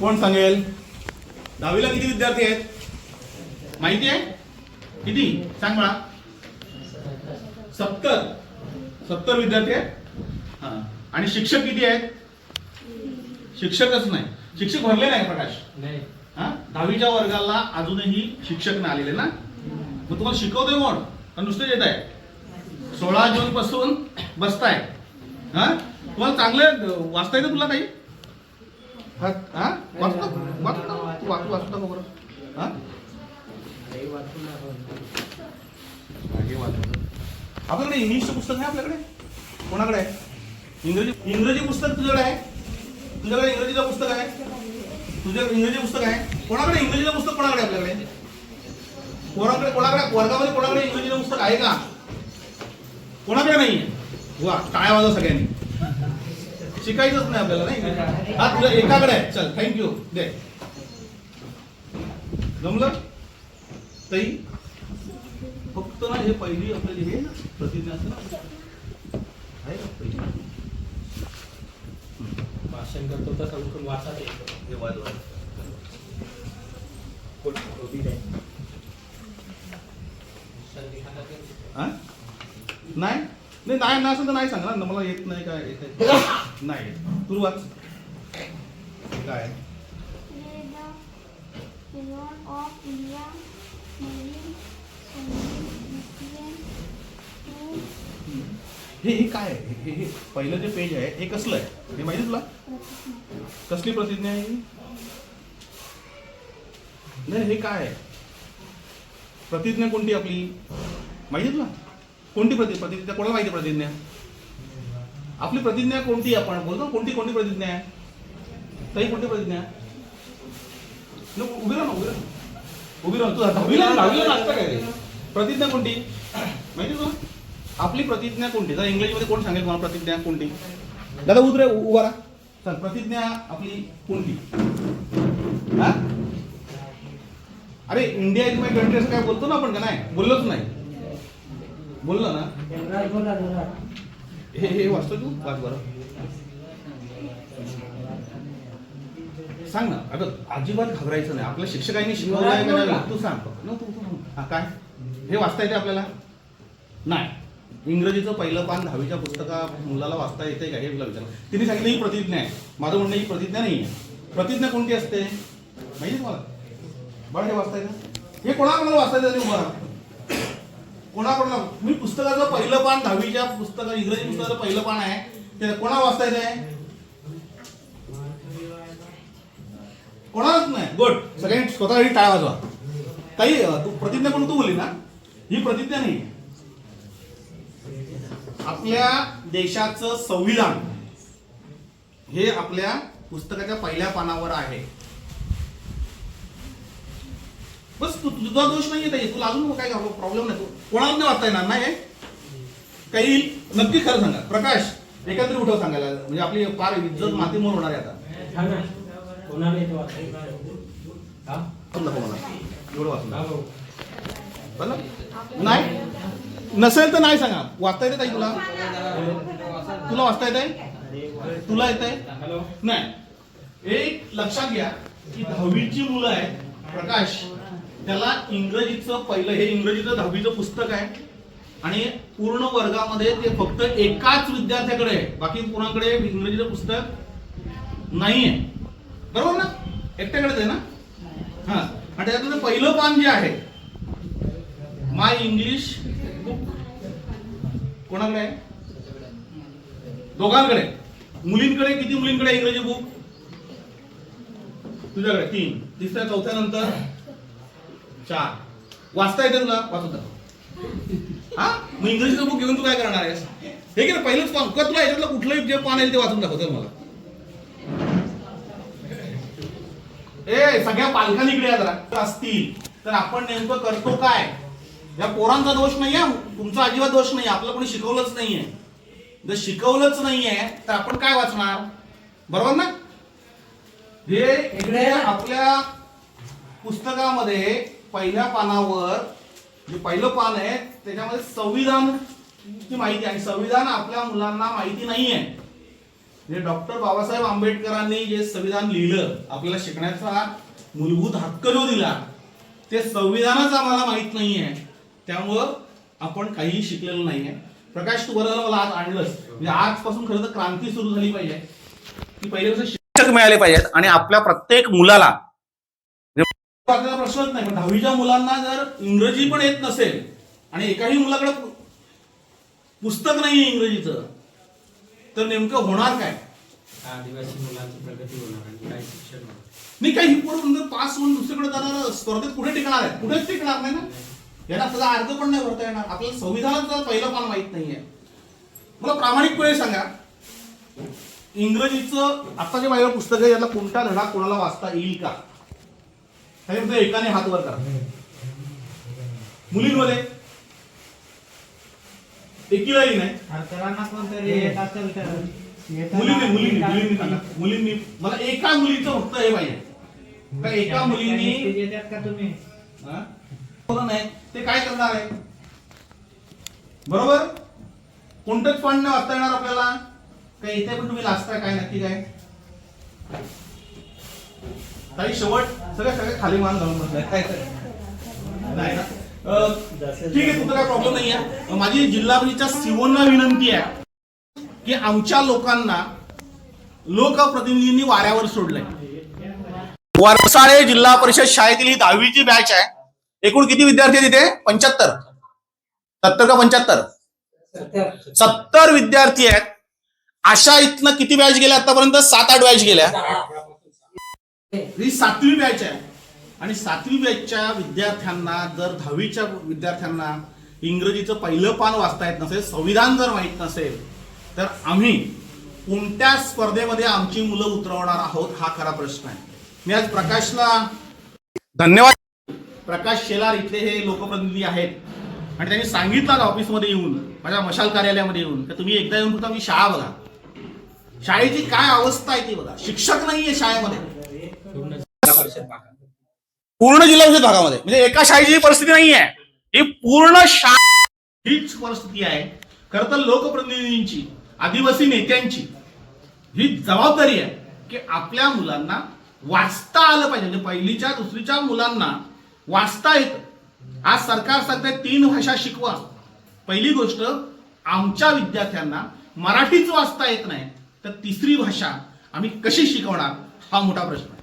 कोण सांगेल? दहावीला किती विद्यार्थी आहेत? माहिती आहे? किती? सांग. मला सत्तर. सत्तर विद्यार्थी आहेत? हा. आणि शिक्षक किती आहेत? शिक्षकच नाही. शिक्षक भरले नाही प्रकाश. नाही. हा? दहावीच्या वर्गाला अजूनही शिक्षक नाही आलेले ना? मग तुम्हाला शिकवतोय कोण? का नुसतं येत आहे सोळा जून पासून बसताय. हा? तुम्हाला चांगलं वाचता येतं तुला काही? वाचता? वाचता? तू वाचू वाचता बरोबर हां? हे आपल्याकडे इंग्लिशचं पुस्तक आहे आपल्याकडे? कोणाकडे आहे? इंग्रजी इंग्रजी पुस्तक तुझ्याकडे आहे? तुझ्याकडे इंग्रजीचं पुस्तक आहे? तुझ्या इंग्रजी पुस्तक आहे? कोणाकडे इंग्रजीचं पुस्तक? कोणाकडे आपल्याकडे? कोणाकडे कोणाकडे वर्गामध्ये कोणाकडे इंग्रजीचं पुस्तक आहे का? कोणाकडे नाही वा टाळ्या वाजव सगळ्यांनी. शिकायचंच नाही आपल्याला नाही हा तुझ्या एकाकडे आहे. चल थँक्यू दे. जमलं? ताई? फक्त ना हे पहिली आपल्याला हे प्रतिज्ञा असते ना? आहे का पहिली? भाषण करतो तर संपूर्ण वाचत येतो हे वाद वाद. नाही? नाही नाही ना असं तर नाही सांगा ना मला येत नाही काय येत नाही. नाही सुरुवात. काय? हे हे काय आहे? हे हे पहिलं जे पेज आहे हे कसलं आहे? हे माहिती तुला? कसली प्रतिज्ञा आहे ही? नाही हे काय आहे? प्रतिज्ञा कोणती आपली? माहिती तुला? कोणती प्रति प्रतिज्ञा? कोणाला माहिती आहे प्रतिज्ञा? आपली प्रतिज्ञा कोणती आहे आपण बोलतो ना, कोणती कोणती प्रतिज्ञा आहे? ताई कोणती प्रतिज्ञा आहे? न, उभी राहा ना उभी राहा. उभी राहा तू दहावीला दहावीला लागतं काय प्रतिज्ञा कोणती? माहिती तुला? आपली प्रतिज्ञा कोणती? जर इंग्रजीमध्ये कोण सांगेल मला प्रतिज्ञा कोणती? दादा उतरे उभा राहा. चल प्रतिज्ञा आपली कोणती? हा? अरे इंडिया इज माय कंट्री असं काय बोलतो ना आपण का नाही? बोललोच नाही. बोललो ना? हे हे वाचतो तू? वाच बरं. सांग ना. अगं अजिबात घाबरायचं नाही. आपल्या शिक्षकांनी शिकवलं आहे का तू सांग. तू. हा काय? हे वाचता येते आपल्याला? नाही. इंग्रजीचं पहिलं पान दहावीच्या पुस्तका मुलाला वाचता येते का? हे तुला विचार तिने सांगितलं ही प्रतिज्ञा आहे. माझं म्हणणं ही प्रतिज्ञा नाही आहे प्रतिज्ञा कोणती असते? माहिती तुम्हाला? बरं हे वाचता येतं हे कोणाकोणाला वाचता येतं ते उभं कोणाकडून मी पुस्तकाचं पहिलं पान दहावीच्या पुस्तक इंग्रजी पुस्तकाचं पहिलं पान आहे. ते कोणा वाचता आहे? कोणालाच नाही. गुड सगळ्यांनी स्वतःसाठी टाळा वाजवा. काही तू प्रतिज्ञा कोण तू बोलली ना? ही प्रतिज्ञा नाही. आपल्या देशाचं संविधान हे आपल्या पुस्तकाच्या पहिल्या पानावर आहे. बस तू तुझा दोष नाहीये ताई. तुला अजून काय प्रॉब्लेम नाही. तू कोणाला नाही वाचता येणार नाही. काही नक्की खरं सांगा. प्रकाश एकत्र उठव सांगायला. म्हणजे आपली फार इज्जत मातीमोल होणार आहे आता. हा? हा? एवढं हा नाही? नसेल तर नाही सांगा. वाचता येते ताई तुला? तुला वाचता येत आहे तुला येत आहे नाही. एक लक्षात घ्या की दहावीची मुलं आहेत. प्रकाश त्याला इंग्रजीचं पहिलं हे इंग्रजीचं दहावीचं पुस्तक आहे. आणि पूर्ण वर्गामध्ये ते फक्त एकाच विद्यार्थ्याकडे आहे. बाकी कोणाकडे इंग्रजीचं पुस्तक नाही आहे बरोबर ना? एकट्याकडेच आहे ना? हा. आणि त्यातलं पहिलं पान जे आहे माय इंग्लिश बुक. कोणाकडे आहे? दोघांकडे. मुलींकडे किती मुलींकडे इंग्रजी बुक? तुझ्याकडे तीन. तिसऱ्या चौथ्या नंतर चार. वाचता येते तुला? वाचू दाखव. हा? मग इंग्रजीचं बुक घेऊन तू काय करणार आहेस? हे की ना पहिलंच पान. का तुला याच्यातलं कुठलंही जे पान येईल ते वाचून दाखवतं मला. ए सगळ्या पालकांनी इकडे जरा. असतील. तर आपण नेमकं करतो काय? या पोरांचा दोष नाहीये तुमचा अजिबात दोष नाही. आपलं कोणी शिकवलंच नाहीये. जर शिकवलंच नाहीये तर आपण काय वाचणार? बरोबर ना? हे इकडे आपल्या पुस्तकामध्ये पहिल्या पानावर जे पहिलं पान आहे त्याच्यामध्ये संविधान ची माहिती आहे. आणि संविधान आपल्या मुलांना माहिती नाहीये. म्हणजे डॉक्टर बाबासाहेब आंबेडकरांनी जे संविधान लिहिलं आपल्याला शिकण्याचा मूलभूत हक्क जो दिला ते संविधानच आम्हाला माहीत नाहीये. त्यामुळं आपण काहीही शिकलेलो नाहीये. प्रकाश तू बरं मला आज आणलंस. म्हणजे आजपासून खरं तर क्रांती सुरू झाली पाहिजे. की पहिले कसं शिक्षक मिळाले पाहिजेत. आणि आपल्या प्रत्येक मुलाला आपल्याला प्रश्नच नाही. पण दहावीच्या मुलांना जर इंग्रजी पण येत नसेल आणि एकाही मुलाकडे पुस्तक नाही इंग्रजीचं तर नेमकं होणार काय? आदिवासी मुलांची प्रगती होणार आणि काय शिक्षण होणार. नाही काही पूर्ण पास होऊन दुसरीकडे जाणार स्पर्धेत कुठे टिकणार आहे? कुठेच टिकणार नाही ना? याला त्याचा अर्थ पण नाही भरता येणार. आपल्याला संविधानाचं पहिलं पान माहीत नाहीये. मला प्रामाणिकपणे सांगा. इंग्रजीचं आता जे माझ्याकडे पुस्तक आहे यातला कोणता धडा कोणाला वाचता येईल का? त्याच्यामध्ये एकाने हात वर करा. मुलींमध्ये एकीलाही नाही. मुलींनी ना, मुलींनी. मुलींनी मुलींनी मला एका मुलीचं फक्त हे पाहिजे. का एका मुलींनी का तुम्ही? नाही. ते काय करणार आहे? बरोबर? कोणतंच फंड नाही वाचता येणार आपल्याला? काय इथे पण तुम्ही लाजताय? काय नक्की काय? ताई शेवट सगळ्या सगळ्या खाली मान घालून बसलाय. काय नाही ना? ठीक आहे तुमचा काय प्रॉब्लेम नाही आहे माझी जिल्हा परिषदच्या सीओना विनंती आहे की आमच्या लोकांना लोकप्रतिनिधींनी वाऱ्यावर सोडलंय. वरसाळे जिल्हा परिषद शाळेतील ही दहावीची बॅच आहे. एकूण किती विद्यार्थी आहेत तिथे पंच्याहत्तर. सत्तर का पंच्याहत्तर? सत्तर विद्यार्थी आहेत. अशा इथनं किती बॅच गेल्या आतापर्यंत? सात आठ बॅच गेल्या. ही सातवी बॅच आहे. आणि सातवी बॅचच्या विद्यार्थ्यांना जर दहावीच्या विद्यार्थ्यांना इंग्रजीचं पहिलं पान वाचता येत नसेल संविधान जर माहीत नसेल तर आम्ही कोणत्या स्पर्धेमध्ये आमची मुलं उतरवणार आहोत हा खरा प्रश्न आहे. मी आज प्रकाशला धन्यवाद. प्रकाश शेलार इथले हे लोकप्रतिनिधी आहेत. आणि त्यांनी सांगितलं का ऑफिसमध्ये येऊन माझ्या मशाल कार्यालयामध्ये येऊन की तुम्ही एकदा येऊन फक्त आमची शाळा बघा. शाळेची काय अवस्था आहे ती बघा. शिक्षक नाहीये शाळेमध्ये. पूर्ण जिल्हा परिषद भागामध्ये. म्हणजे एका शाळेची ही परिस्थिती नाही आहे ही पूर्ण शाळा हीच परिस्थिती आहे. खरं तर लोकप्रतिनिधींची आदिवासी नेत्यांची ही जबाबदारी आहे की आपल्या मुलांना वाचता आलं पाहिजे. म्हणजे पहिलीच्या दुसरीच्या मुलांना वाचता येतं. आज सरकार सांगते तीन भाषा शिकवा. पहिली गोष्ट आमच्या विद्यार्थ्यांना मराठीच वाचता येत नाही. तर तिसरी भाषा आम्ही कशी शिकवणार? हा मोठा प्रश्न आहे.